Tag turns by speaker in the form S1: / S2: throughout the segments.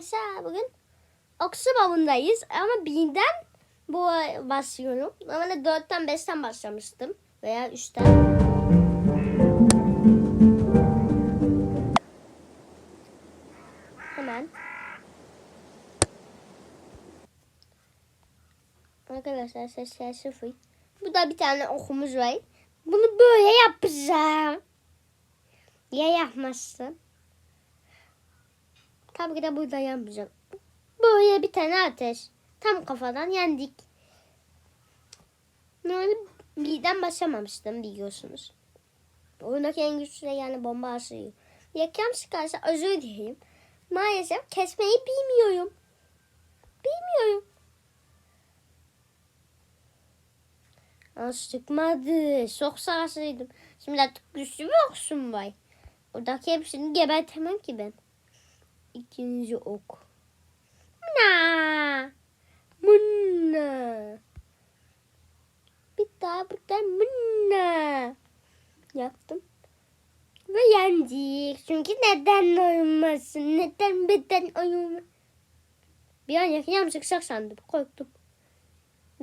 S1: arkadaşlar bugün Oksu avındayız ama birden bu başlıyorum. Normalde dörtten beşten başlamıştım veya üçten. Hemen. Arkadaşlar sesler sıfır. Bu da bir tane okumuz var. Bunu böyle yapacağım. Ya yapmazsın? Tabii ki de burada yapmayacağım. Böyle bir tane ateş. Tam kafadan yendik. Böyle birden başlamamıştım biliyorsunuz. Oyundaki en güçlü yani bomba asıyor. Yakam çıkarsa özür dileyim. Maalesef kesmeyi bilmiyorum. Bilmiyorum. Az çıkmadı. Çok sağsıydım. Şimdi artık güçlü bir oksun var. Oradaki hepsini gebertemem ki ben. İkinci ok. Mına. Mına. Bir daha buradan mına. Yaptım. Ve yendik. Çünkü neden olmasın? Neden beden olmasın? Bir an yakayam çıkacak sandım. Korktum.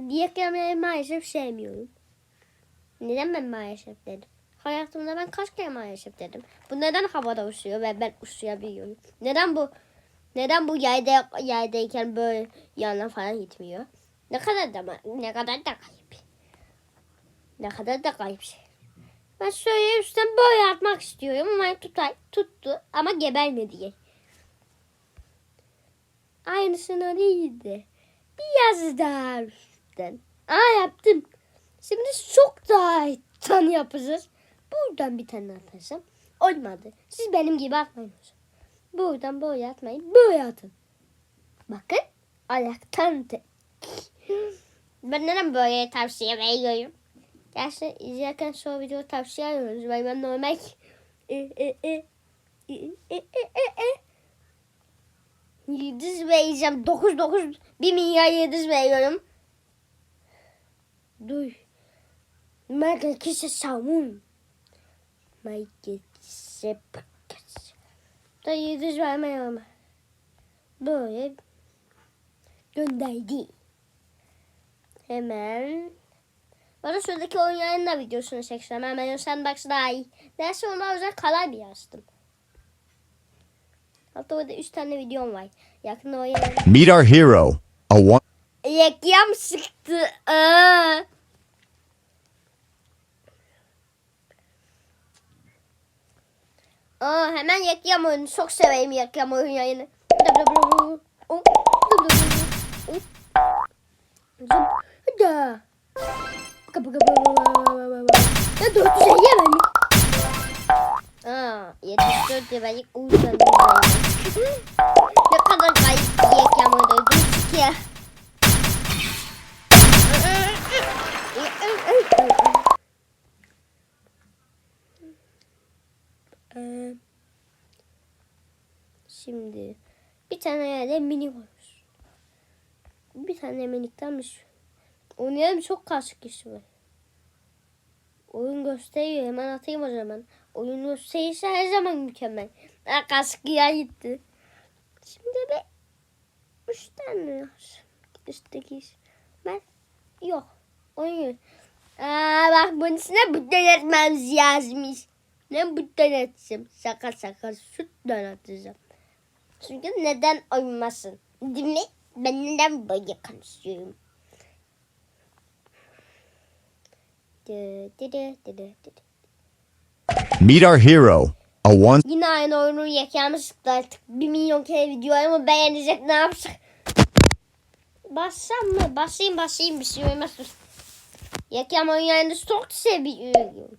S1: Yakamayı maalesef sevmiyorum. Neden ben maalesef dedim? Hayatımda ben kaç kere maalesef dedim. Bu neden havada uçuyor ve ben uçuyabiliyorum? Neden bu neden bu yayda yaydayken böyle yana falan gitmiyor? Ne kadar da ne kadar da kayıp. Ne kadar da kayıp şey. Ben şöyle üstten böyle atmak istiyorum ama tutay, tuttu ama gebermedi diye. Aynısını değildi. Biraz daha üstten. Aa yaptım. Şimdi çok daha tan yapacağız. Buradan bir tane atarsam olmadı. Siz benim gibi atmayın. Buradan böyle atmayın. Böyle atın. Bakın ayaktan tek. Ben neden böyle tavsiye veriyorum? Gerçi izlerken şu video tavsiye ediyoruz. Ve ben normal e, e, e, e, e, e, e. Yıldız vereceğim. 9 9 1 milyar yıldız veriyorum. Dur. Michael kişi savun. Kişi pakas. Da yıldız vermiyorum. Böyle gönderdi. Hemen. Bana şuradaki oyunların da videosunu çekeceğim. Hemen Sandbox daha iyi. Derse ona özel kalay bir yazdım. Hatta orada 3 tane videom var. Yakında oyunları.
S2: Meet our hero, a one.
S1: Reklam sıktı. Aa. Aa, hemen reklam oyunu. Çok seveyim reklam oyun yayını. Hadi. Baka baka baka Ya 450 hemen mi? Aa, 74 levellik uzun Ne kadar kayıp reklam oyunu. Dur ki. Ee, Şimdi bir tane yerde mini var. Bir tane minikten bir. Oynayalım çok karşı kişi var. Oyun gösteriyor. Hemen atayım o zaman. Oyun gösterirse her zaman mükemmel. Ha, kaskıya gitti. Şimdi bir üç tane var. Üstteki. Ben yok. Oyun. Aa, bak bunun üstüne bu yazmış. Ne bu denetsim? Şaka şaka süt deneteceğim. Çünkü neden olmasın? Değil mi? Ben neden böyle konuşuyorum?
S2: Meet our hero, a one.
S1: Yine aynı oyunu yakalamıştık artık. Bir milyon kere video ama beğenecek ne yapsak? Bassam mı? Basayım basayım bir şey olmaz. Yakam oyunu çok seviyorum.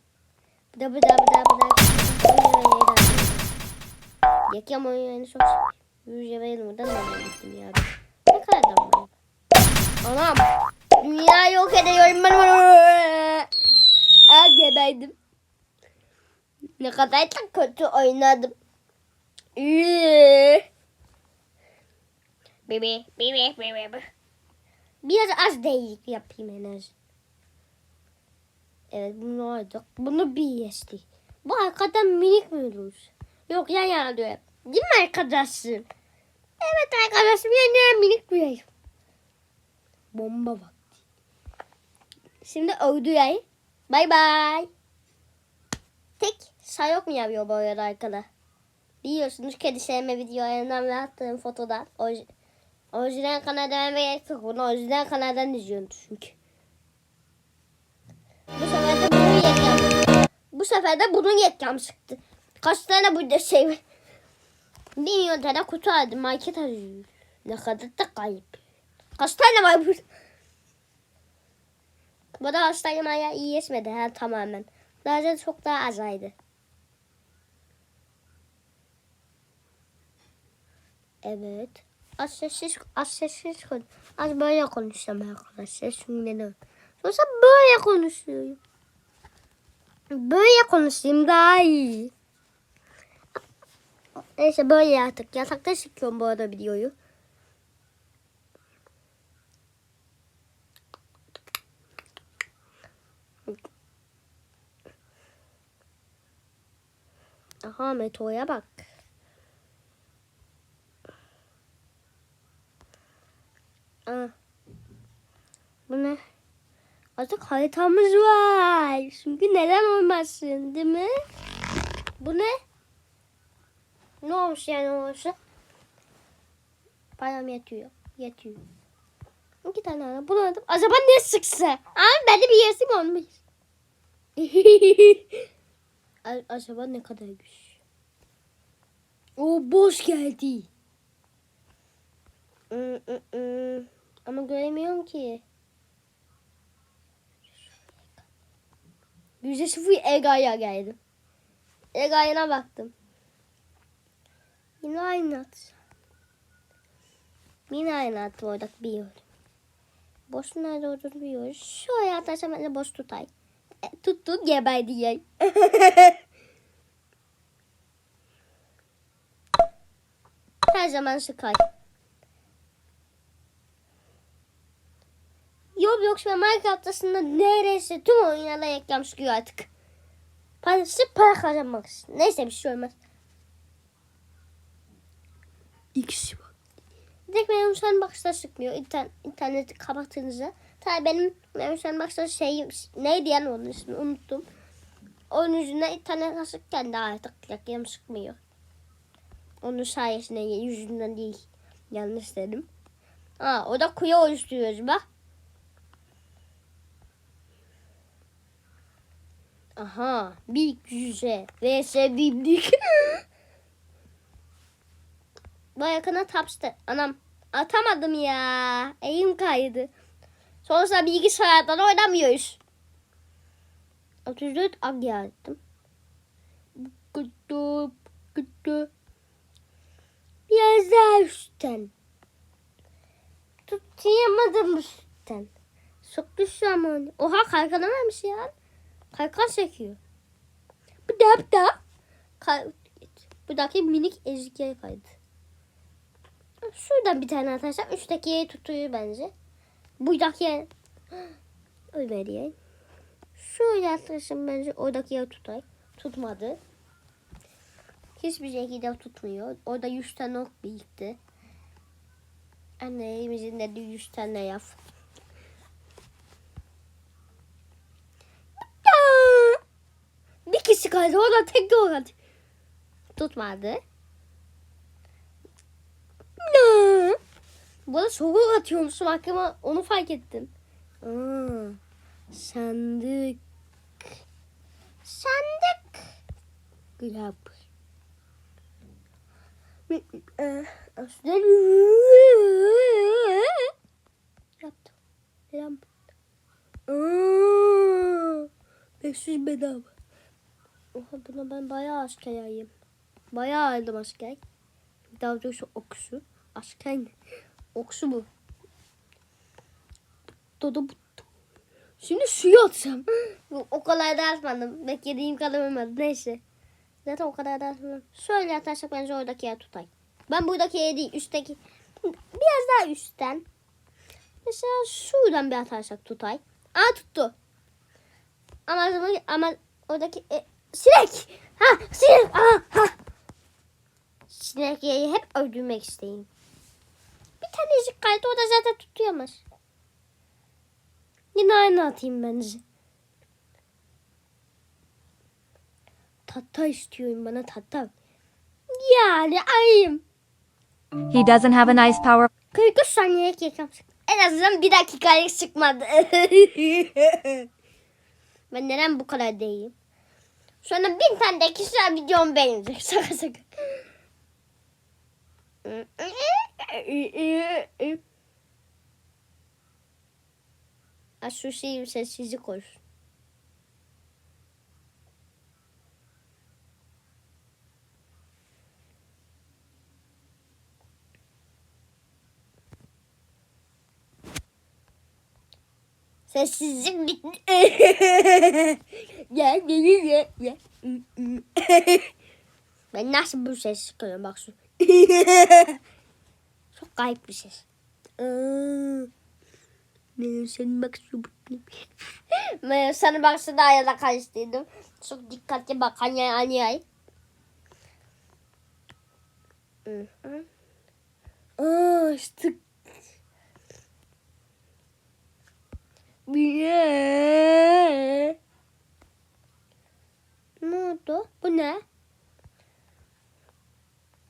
S1: Bu da bu da bu da bu da. Yakam oyunu çok. Yüzce verelim buradan nereye gittim ya. Ne kadar da var? Anam. Dünya yok ediyorum ben. Aa geberdim. Ne kadar da kötü oynadım. Bebe, bebe, bebe. Biraz az değişik yapayım en. Evet bunu aldık. Bunu bir geçtik. Bu arkadan minik mi olur? Yok yan yana diyor. Değil mi arkadaşım? Evet arkadaşım yani minik bir yay. Bomba vakti. Şimdi öldü yay. Bay bay. Tek say yok mu yapıyor bu arada arkada? Biliyorsunuz kedi sevme videolarından ve attığım fotodan. Orij- Orijinal kanaldan ve. Bunu orijinal kanaldan izliyorsunuz çünkü. Bu sefer de bunun yekam çıktı. Kaç tane burada şey var? Bir milyon tane kutu aldım. Market arıyor. Ne kadar da kayıp. Kaç tane var burada? Bu da hastayım hala iyi yesmedi ha tamamen. Önce çok daha azaydı. Evet. Az sessiz, az sessiz konuş. Az böyle konuşacağım arkadaşlar. Neden? Yoksa böyle konuşuyorum. Böyle konuşayım daha iyi. Neyse böyle artık. Yatakta çıkıyorum bu arada videoyu. Aha metroya bak. Aa. Bu ne? Artık haritamız var. Çünkü neden olmasın değil mi? Bu ne? Ne olmuş yani olursa? Param yetiyor. Yetiyor. İki tane ara bulamadım. Acaba ne sıksa? Ama ben de bir yesim olmuş. Acaba ne kadar güç? O boş geldi. Mm, mm. Ama göremiyorum ki. Yüzde sıfır Ega'ya geldim. Ega'ya baktım. Yine aynı at. Yine aynı at orada biliyorum. Boş nerede olduğunu biliyoruz. Şöyle atarsam ben de boş tutay. E, tuttum geberdi yay. Her zaman Sky. Roblox ve Minecraft aslında neredeyse tüm oyunlara reklam çıkıyor artık. Parası para kazanmak için. Neyse bir şey olmaz. İkisi var. Direkt benim an bakışta çıkmıyor. İnter, interneti kapattığınızda. Tabii benim benim an bakışta şey neydi yani onun ismini unuttum. Onun yüzünden internet açıkken de artık reklam çıkmıyor. Onun sayesinde yüzünden değil. Yanlış dedim. Aa, o da kuyu oluşturuyoruz bak. Aha. Bir yüze. vs biblik. Bu yakına tapstı. Anam. Atamadım ya. Elim kaydı. Sonuçta bilgisayardan oynamıyoruz. 34 ag yaptım. Kutu, kutu. Biraz daha üstten. Tutayamadım üstten. Çok düştü ama. Oha kalkanamemiş ya. Kalkan çekiyor. Bu da bu da. Kay- Buradaki minik ezikiye kaydı. Şuradan bir tane atarsam üstteki tutuyor bence. Buradaki. Öyle diye. Şöyle atarsam bence oradaki yer tutar. Tutmadı. Hiçbir şekilde tutmuyor. Orada 100 tane ok birikti. Annemizin dedi 100 tane yap. Bir kişi kaldı. O da tek oldu. Tutmadı. Ne? Bu arada soğuk atıyormuşum aklıma onu fark ettim. Aa, sandık. Sandık. Grab. Aslında yaptım. Lamp. Aa, 500 bedava. Oha buna ben bayağı asker. Bayağı aldım asker. Daha doğrusu oksu. Asker ne? Oksu bu. Dodo bu. Şimdi suyu. Bu o kadar da atmadım. Beklediğim kadar olmadı. Neyse. Zaten o kadar da atmadım. Şöyle atarsak bence oradaki yer tutay. Ben buradaki yer değil. Üstteki. Biraz daha üstten. Mesela şuradan bir atarsak tutay. Aa tuttu. Ama ama oradaki e, sinek. Ha sinek. Aha, ha. Sinek yeri hep öldürmek isteyin. Bir tanecik kaydı o da zaten tutuyamaz. Yine aynı atayım bence. Tahta istiyorum bana tahta. Yani ayım.
S3: He doesn't have a nice power
S1: 43 saniye yakam sık. En azından bir dakikaya sıkmadı. ben neden bu kadar değilim? Sonra bin tane de kişisel videom beğenecek. Şaka şaka. Ha, şu şeyi sessizlik koysun. Sessizlik bitti. Gel gel gel gel. Ben nasıl bu ses çıkarıyorum bak şu. Çok garip bir ses. Ben senin bak şu Ben sana baksana ayağına karıştırdım. Çok dikkatli bak hani hani ay. Aa işte Ne oldu? Bu ne?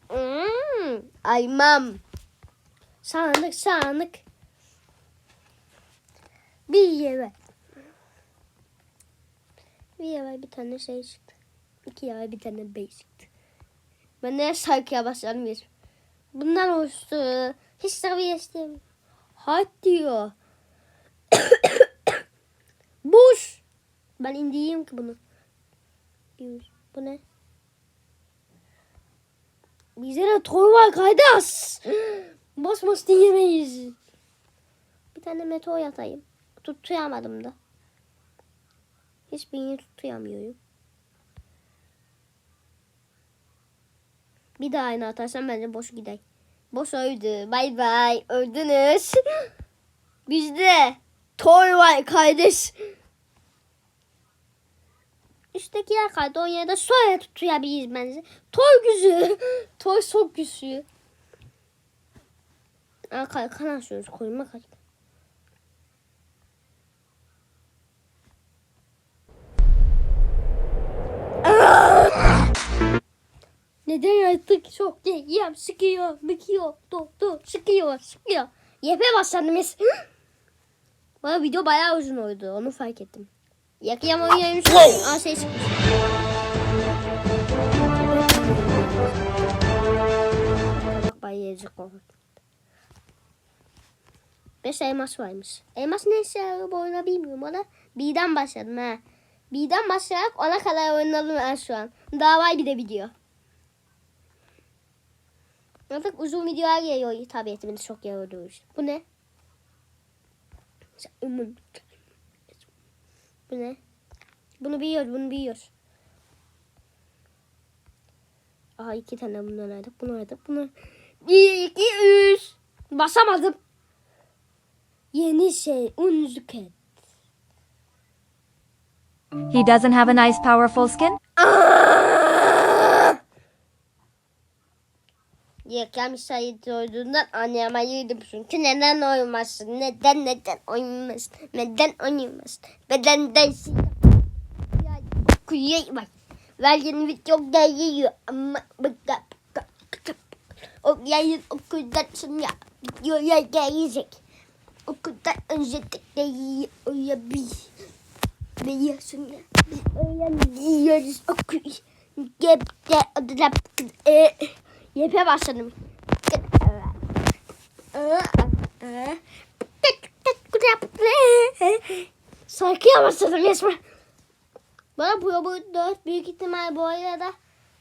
S1: Hmm, aymam. Sandık sandık. Bir yere. Bir yere bir tane şey çıktı. İki yere bir tane bey çıktı. Ben de şarkıya başladım bir. Bundan oluştu. Hiç seviye istemiyorum. Hadi diyor. Boş. Ben indireyim ki bunu. Bu ne? Bize de toy var kardeş. Boş boş diyemeyiz. Bir tane meteor atayım. Tutuyamadım da. Hiçbirini tutuyamıyorum. Bir daha aynı atarsam bence boş gider. Boş öldü. Bay bay. Öldünüz. Bizde toy var kardeş. Üstteki yer kaydı. O yerde sonra tutuyabiliriz bence. Toy güzü. Toy çok güçlü. Aa, kan, açıyoruz. Koyma kaç. Neden artık çok yem sıkıyor, bıkıyor, do, do, sıkıyor, sıkıyor. Yepe başladım Bana video bayağı uzun oldu, onu fark ettim. Yakayam oynayayım. Aa şey çıkmış. Yiyecek oldu. Beş elmas varmış. Elmas ne işe yarıyor bu oyunu bilmiyorum ama B'den başladım ha. B'den başlayarak ona kadar oynadım ben şu an. Daha var bir de video. Artık uzun videolar geliyor tabiatımın çok yorduğu için. Bu ne? Bu ne? Bunu biliyoruz, bunu biliyoruz. Aha iki tane bundan aldık, bunu aldık, bunu. Bir, iki, üç. Basamadım. Yeni şey, unzuket.
S3: He doesn't have a nice powerful skin
S1: Yekem sayıt olduğundan anlamayıydım çünkü neden oynamazsın, neden neden oynamazsın, neden oynamazsın, neden dersin. Ya okuyayım bak. Verdiğin video geliyor ama bıka. O yayın okuldansın ya, videoya gelecek. Okuldan önce de geliyor biz. Biliyorsun ya, biz öğreniyoruz okul. Gebde adına e, Yepe başladım. Şarkıya başladım resmen. Bana bu bu dört büyük ihtimal bu arada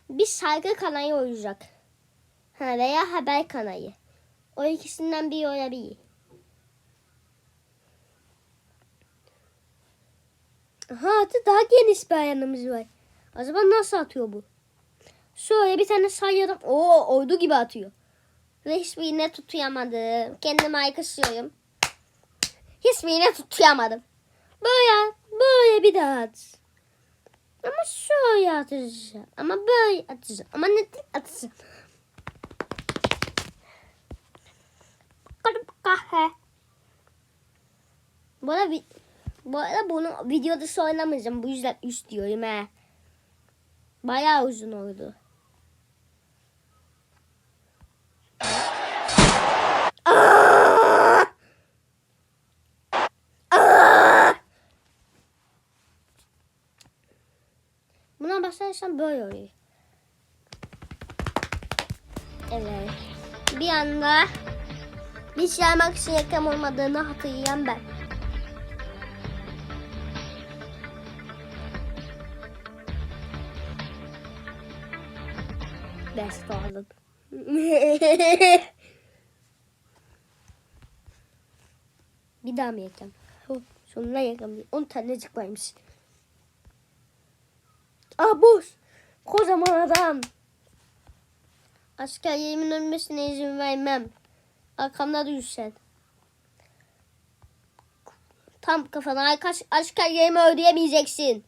S1: bir şarkı kanalı olacak. Ha, veya haber kanalı. O ikisinden biri olabilir. Aha daha geniş bir ayağımız var. Acaba nasıl atıyor bu? Şöyle bir tane sayalım. Oo oydu gibi atıyor. Ve hiçbirine tutuyamadım. Kendime aykışıyorum. Hiçbirine tutuyamadım. Böyle böyle bir daha at. Ama şöyle atacağım. Ama böyle atacağım. Ama ne atacağım. kahve. Bu arada, bu arada bunu videoda oynamayacağım. Bu yüzden üst diyorum he. Bayağı uzun oldu. Başlarsam böyle oluyor. Evet. Bir anda bir şey almak için reklam olmadığını hatırlayan ben. Best aldım. bir daha mı? Oh, sonuna yakam. 10 tanecik varmış. Aa boş. Kocaman adam. Askerlerimin ölmesine izin vermem. Arkamda dur sen. Tam kafana arkadaş askerlerimi ödeyemeyeceksin.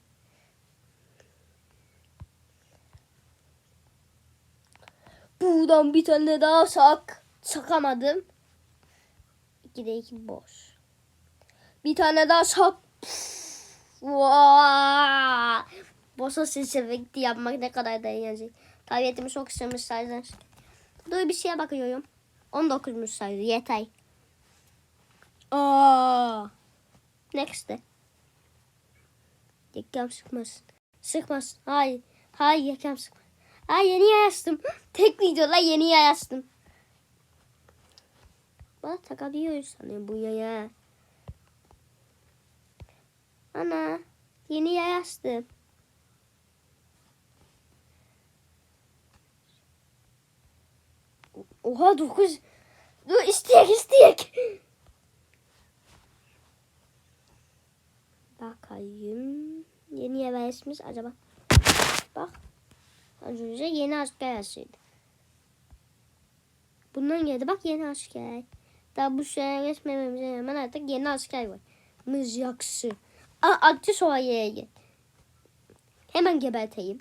S1: Buradan bir tane daha sak. Sakamadım. İkide iki boş. Bir tane daha sak. Vaa! Boşa ses efekti yapmak ne kadar da eğlenceli. Tabiatımı çok istemiş sayıdan. Dur bir şeye bakıyorum. 19'muş sayı yeter. Aa. Next'te. Yakam sıkmasın. Sıkmasın. Hayır. Hayır yakam sıkmasın. Ay yeni yayastım. Tek videoda yeni yayastım. Bana takabiliyoruz sanıyorum bu yaya. Ana. Yeni yayastım. Oha dokuz. Dur isteyek isteyek. Bakayım. Yeni eve esmiş acaba. Bak. Az önce yeni asker yazıydı. Bundan geldi bak yeni asker. Daha bu şeye geçmememize rağmen artık yeni asker var. Mızraksı. Aa akçı soğaya gel. Hemen geberteyim.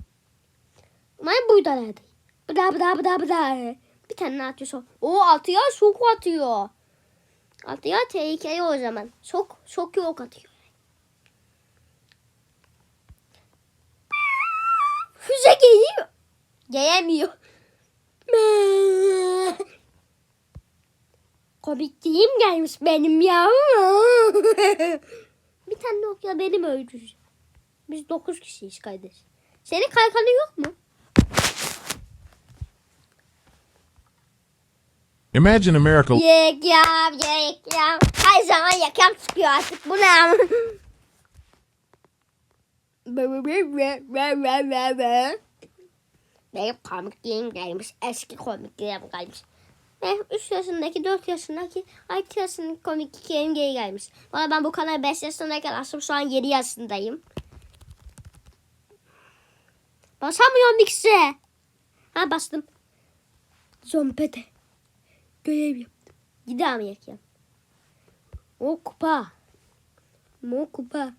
S1: Ben buradalardı. Bıda bıda bıda bıda. Bir tane atıyor sok. O atıyor çok atıyor. Atıyor tehlikeli o zaman. Çok çok yok atıyor. Füze geliyor. Gelemiyor. Komikliğim gelmiş benim ya. Bir tane Nokia benim öldürecek. Biz dokuz kişiyiz kardeş. Senin kalkanın yok mu?
S4: Imagine a miracle
S1: Yekam, yekam. Her zaman yakam çıkıyor artık. Bu ne? Benim komikliğim gelmiş. Eski komikliğim gelmiş. Ve 3 yaşındaki, 4 yaşındaki, 6 yaşındaki komikliğim geri gelmiş. Valla ben bu kanalı 5 yaşındayken aslında şu an 7 yaşındayım. Basamıyorum X'e. Ha bastım. Zompete. Görev yaptım. Gidelim yakayım. O kupa. O kupa.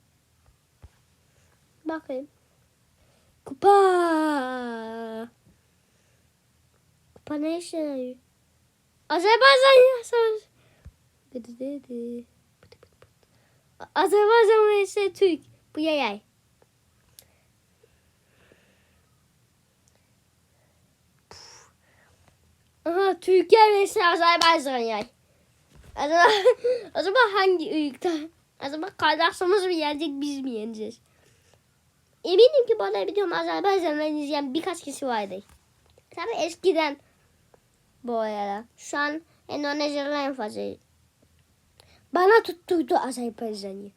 S1: Bakayım. Kupa. Kupa ne işe yarıyor? Azerbaycan. Gıdı dıdı. Azerbaycan vs Türk. Bu yay. Aha Türkiye vs Azerbaycan yay. Acaba, acaba hangi ırkta? Acaba kardeşimiz mi yenecek biz mi yeneceğiz? Eminim ki bana biliyorum Azerbaycan'dan izleyen birkaç kişi vardı. Tabii eskiden bu arada. Şu an Endonezya'da en fazla. Bana tutturdu Azerbaycan'ı.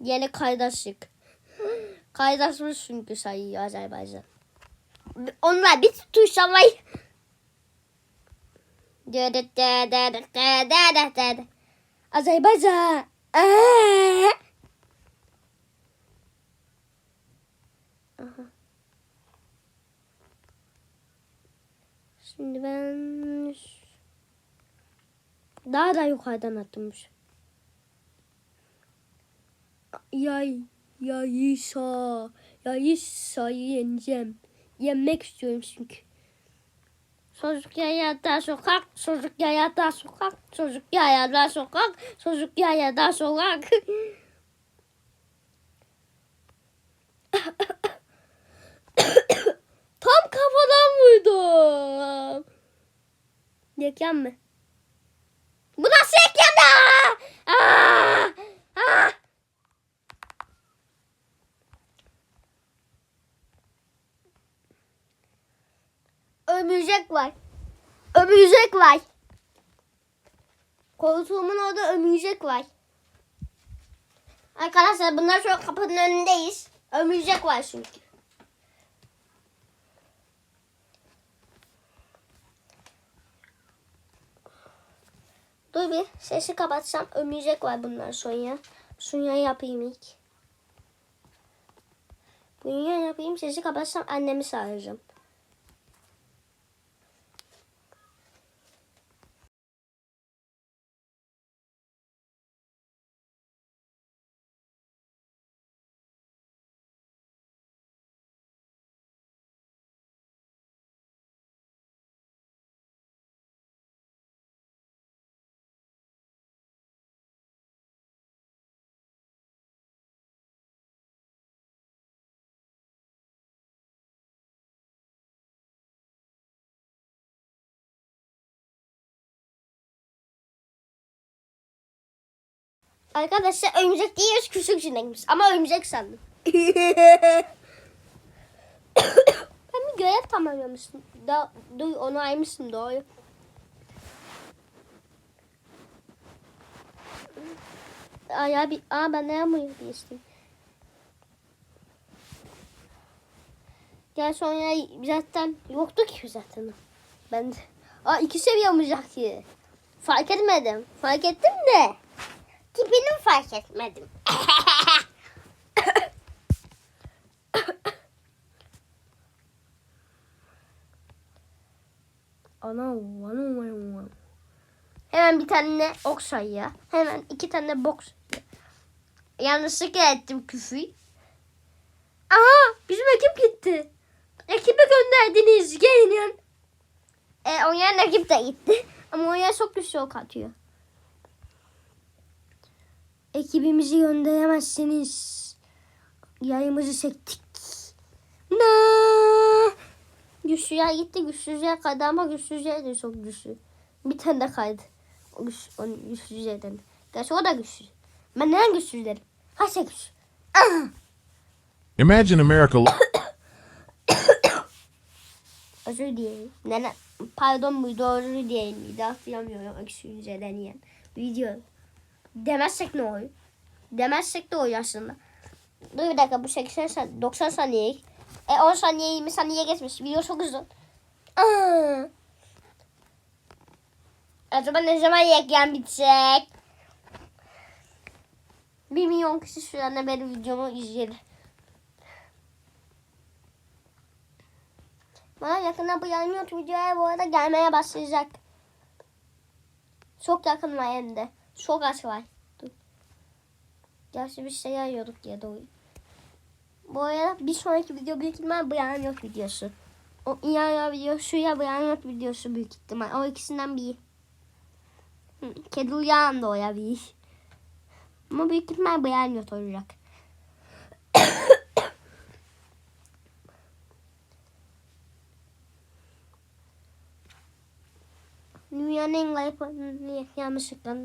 S1: Yeni kardeşlik. Kardeşimiz çünkü sayıyor Azerbaycan. Onlar bir tutuşamayı. Azerbaycan. Şimdi ben daha da yukarıdan atmış. Yay, yaysa, yaysa yeneceğim. Yenmek istiyorum çünkü. Çocuk yayada sokak, çocuk yayada sokak, çocuk yayada sokak, çocuk yayada sokak. Tam kafadan vurdum. Reklam mı? Bu nasıl reklam ya? Aa! Ömürecek var. Ömürecek var. Koltuğumun orada ömürecek var. Arkadaşlar bunlar şu an kapının önündeyiz. Ömürecek var çünkü. Dur bir sesi kapatsam ömürecek var bunlar Sonya. Sonya yapayım ilk. Bunu yapayım sesi kapatsam annemi çağıracağım. Arkadaşlar örümcek değil küçük sinekmiş ama örümcek sandım. ben bir görev tamamlamıştım. Da, dur onu aymıştım doğru. Ay abi, aa ben ne yapmayı istedim. Gel sonra zaten yoktu ki zaten. Ben de. Aa iki seviye olacak ki. Fark etmedim. Fark ettim de. Tipini fark etmedim. Ana. Hemen bir tane ok sayıyor. Hemen iki tane box. Yanlışlıkla ettim küfür. Aha bizim ekip gitti. Ekibe gönderdiniz gelin. E, oynayan ekip de gitti. Ama oynayan çok güçlü ok atıyor. Ekibimizi gönderemezsiniz. Yayımızı çektik. Ne? Güçlüler gitti. Güçsüzler kaydı ama güçsüzler de çok güçlü. Bir tane de kaydı. O güç, onun güçsüzlerden. Gerçi o da güçlü. Ben neden güçsüzlerim? Kaç güçlü? Ah!
S2: Imagine America.
S1: Özür dilerim. Nene, pardon bu doğru değil miydi? Hatırlamıyorum. Güçsüzlerden yiyen. Video. Demezsek ne olur? Demezsek de olur aslında. Dur bir dakika bu 80 saniye, 90 saniye. E 10 saniye 20 saniye geçmiş. Video çok uzun. Aa. Acaba ne zaman reklam bitecek? 1 milyon kişi şu anda benim videomu izledi. Bana yakında bu yayınlıyor videoya bu arada gelmeye başlayacak. Çok yakın var hem de. Çok az var. Dur. Gerçi bir şey arıyorduk ya doğru. Bu arada bir sonraki video büyük ihtimal Brian yok videosu. O İyaya videosu ya Brian yok videosu büyük ihtimal. O ikisinden biri. Kedi uyan da olabilir. Ama büyük ihtimal Brian yok olacak. Dünyanın en garip yanlışlıkla.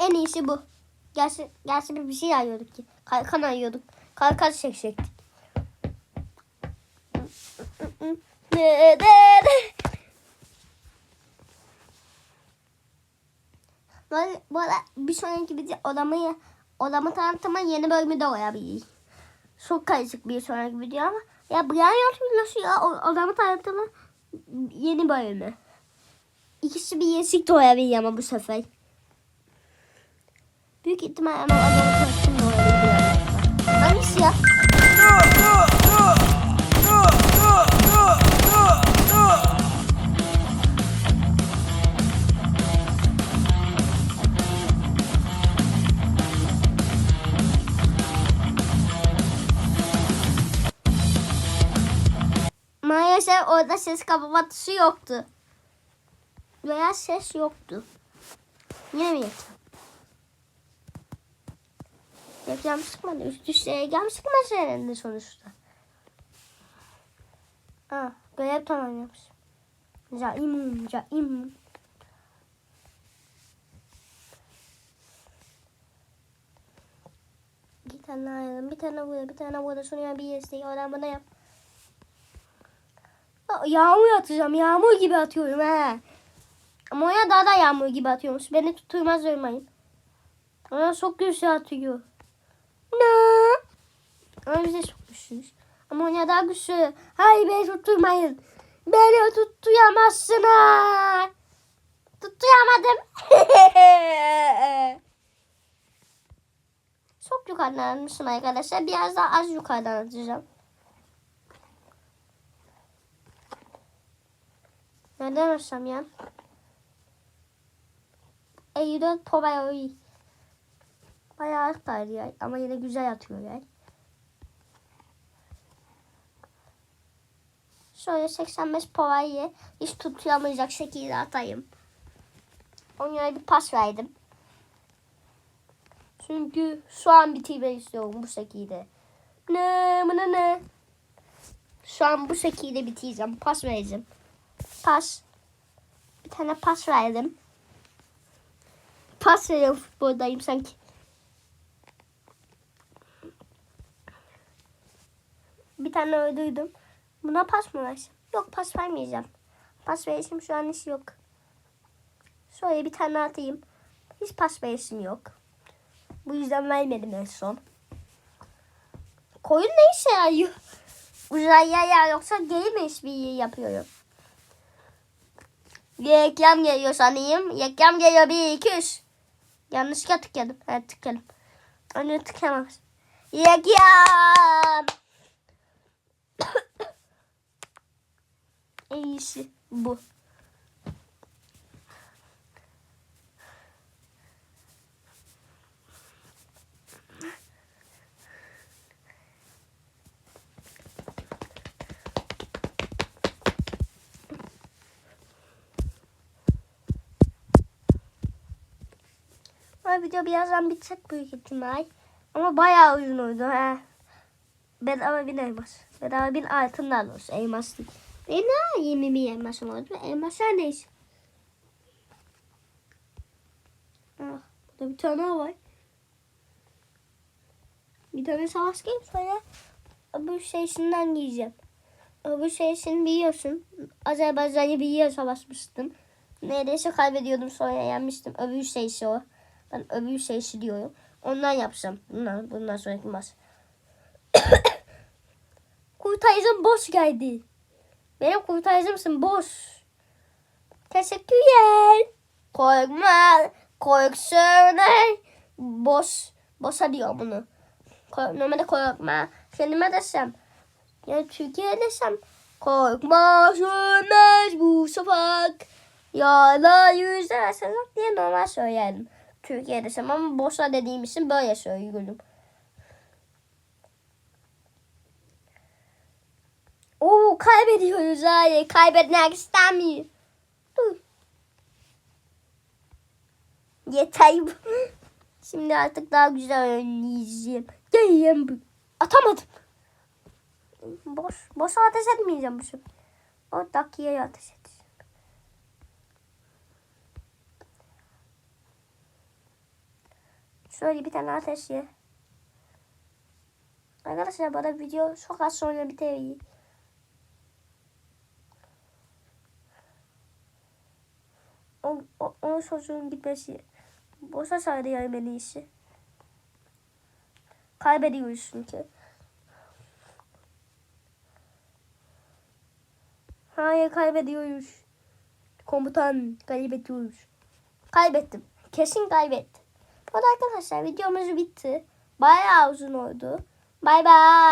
S1: En iyisi bu. Gerçi, gerçi bir şey arıyorduk ki. Kalkan arıyorduk. Kalkan çekecektik. Böyle, böyle bir sonraki video odamı, odamı tanıtımın yeni bölümü de olabilir. Çok karışık bir sonraki video ama ya Brian yok videosu ya odamı tanıtımı yeni bölümü. İkisi bir yesik de olabilir ama bu sefer. Büyük ihtimal ama adamı tanıtım da olabilir. Hangisi ya? Maalesef orada ses kapama tuşu yoktu. Veya ses yoktu. Yine mi yapacağım? Yapacağım sıkmadı. Üst üste yapacağım sıkmaz herhalde sonuçta. Aa, görev tamamlamış. Caim, caim. Bir tane ayırdım. Bir tane burada, bir tane burada. Sonra bir yesteği oradan bana yap. Yağmur atacağım. Yağmur gibi atıyorum he. Ama oraya daha da yağmur gibi atıyormuş. Beni tutturmaz ölmeyin. Ona çok güçlü atıyor. Ne? Çok güçlüyüz. Ama oraya daha güçlü. Hayır beni tutturmayın. Beni tutturamazsınız. Tutturamadım. Çok yukarıdan atmışım arkadaşlar. Biraz daha az yukarıdan atacağım. Nereden açsam ya? 54 po bayağı artar ya. Ama yine güzel atıyor ya. Şöyle 85 povayı hiç tutamayacak şekilde atayım. Ona bir pas verdim. Çünkü şu an bitirmek istiyorum bu şekilde. Ne ne ne. Şu an bu şekilde bitireceğim. Pas vereceğim. Pas. Bir tane pas verdim. Pas veriyorum futboldayım sanki. Bir tane öldürdüm. Buna pas mı versem? Yok pas vermeyeceğim. Pas verişim şu an hiç yok. Şöyle bir tane atayım. Hiç pas verişim yok. Bu yüzden vermedim en son. Koyun ne işe yarıyor? Uzaya ya yoksa mi işbirliği yapıyorum? Reklam geliyor sanayım. Reklam geliyor bir iki üç. Yanlışlıkla tıkladım. Evet tıkladım. Onu tıklamaz. Reklam. En iyisi bu. Video birazdan bitecek büyük ihtimal. Ama bayağı uzun oldu. He. Bedava bin elmas. Bedava bin altından olsun. Elmas değil. Benim ne 20 bin elmasım oldu. Elmaslar neyse. Ah, burada bir tane daha var. Bir tane savaş gelip sonra öbür şeysinden giyeceğim. Öbür şeysini biliyorsun. Azerbaycan'ı bir yer savaşmıştım. Neredeyse kaybediyordum sonra yenmiştim. Öbür şeysi o. Ben öbür şeysi diyorum. Ondan yapacağım. Bundan, bundan sonraki maç. kurtarıcım boş geldi. Benim kurtarıcımsın boş. Teşekkürler. Korkma. Korksunlar. Boş. Boşa diyor bunu. Kork, normalde korkma. Kendime desem. Yani Türkiye'ye desem. Korkma sönmez bu sokak. Yağla yüzler sokak diye normal söylerdim. Türkiye'de desem ama boşa dediğim için böyle söylüyorum. Oo kaybediyoruz hayır. Kaybetmek istemiyorum. Dur. Yeter. Şimdi artık daha güzel oynayacağım. Geleyim. Atamadım. Boş. Boşa ateş etmeyeceğim bu sefer. O dakikaya ateş edeceğim. Şöyle bir tane ateş ye. Arkadaşlar bana video çok az sonra bitiyor. O, o, o çocuğun gitmesi. Boşa yani en iyisi. Kaybediyoruz çünkü. Hayır kaybediyoruz. Komutan kaybediyoruz. Kaybettim. Kesin kaybettim. Bu da arkadaşlar videomuz bitti. Bayağı uzun oldu. Bay bay.